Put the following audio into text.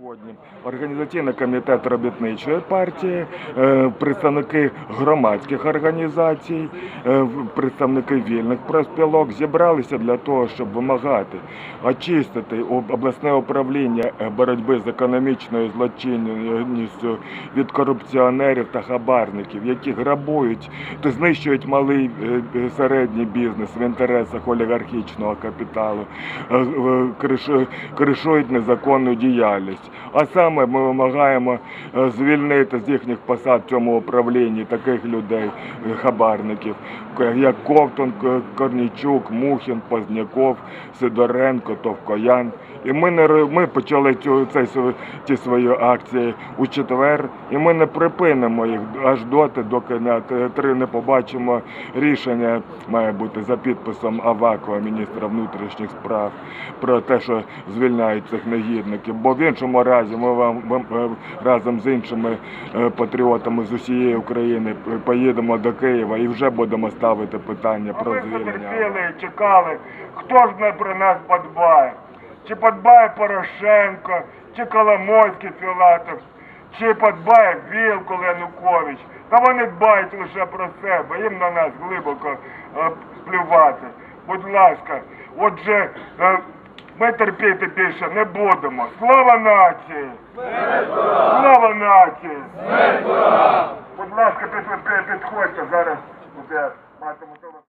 Сьогодні організаційний комітет робітничої партії, е, представники громадських організацій, е, представники вільних профспілок зібралися для того, щоб вимагати очистити обласне управління е, боротьби з економічною злочинністю від корупціонерів та хабарників, які грабують та знищують малий середній бізнес в інтересах олігархічного капіталу, кришують незаконну діяльність. А саме ми вимагаємо е, звільнити з їхніх посад в цьому управлінні таких людей, хабарників, як Ковтун, К- Корнійчук, Мухін, Позняков, Сидоренко, Товкоян. І ми не ми почали цю цей ті свої акції у четвер, і ми не припинимо їх аж доти, доки на три не побачимо рішення, має бути за підписом Авакова, міністра внутрішніх справ, про те, що звільняють цих негідників. Бо в іншому разі ми вам е, разом з іншими е, патріотами з усієї України поїдемо до Києва і вже будемо ставити питання про ми звільнення. і чекали, хто ж не про нас подбає. Чи подбає Порошенко, чи Коломойський Філатов, чи подбає Вілкул Янукович. Та вони дбають лише про себе, їм на нас глибоко е, плювати. Будь ласка, отже, е, ми терпіти більше не будемо. Слава нації! Слава нації! Будь ласка, під- під- підходьте зараз. Матиму